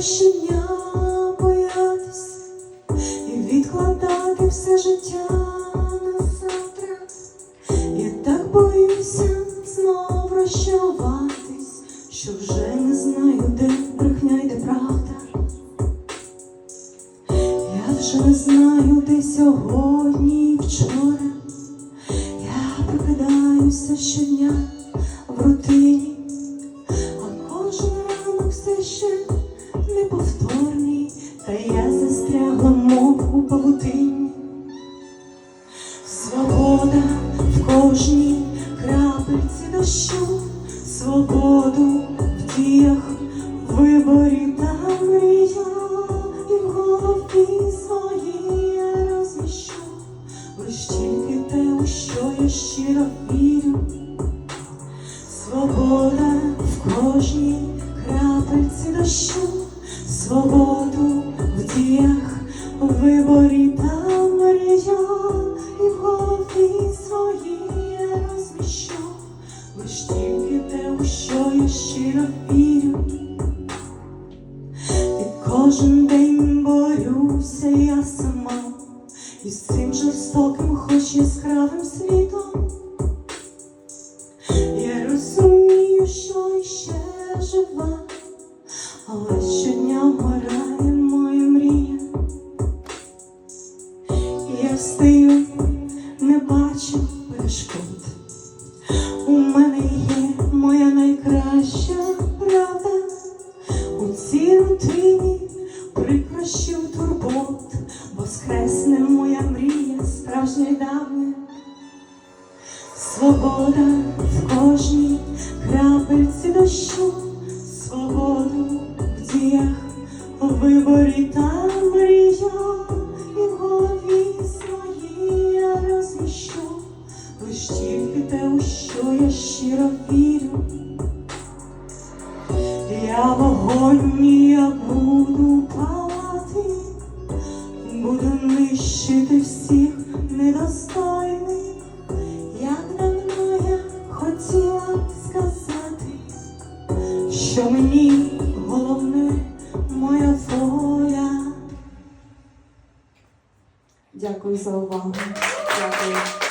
Щодня боятись і відкладати все життя на завтра. Я так боюся знов прощаватись, що вже не знаю, де брехня й де правда. Я вже не знаю, де сьогодні і вчора. Я прокидаюся щодня в рутині, а кожен ранок все ще застрягла, мов у павутині. Свобода в кожній крапельці дощу, свободу в діях, виборі та мрія, і в голові своїй я розміщу, лиш тільки те, у що я щиро вірю. Свобода в кожній крапельці дощу, свободу діях, виборі та мріях, і в голові своїй я розміщу, лиш тільки те, у що я щиро вірю. І кожен день борюся я сама із цим жорстоким, хоч яскравим світом. Я розумію, що іще жива, але щодня Я не бачу перешкод. У мене є моя найкраща правда. У цій рутині прикрощів турбот, воскресне моя мрія, справжня й давня. Свобода в кожній крапельці дощу, свободу в діях, у виборі та тільки те, у що я щиро вірю. Я в огонь, я буду палати, буду нищити всіх недостойних, як давно я хотіла сказати, що мені головне моя воля. Дякую за увагу. Дякую.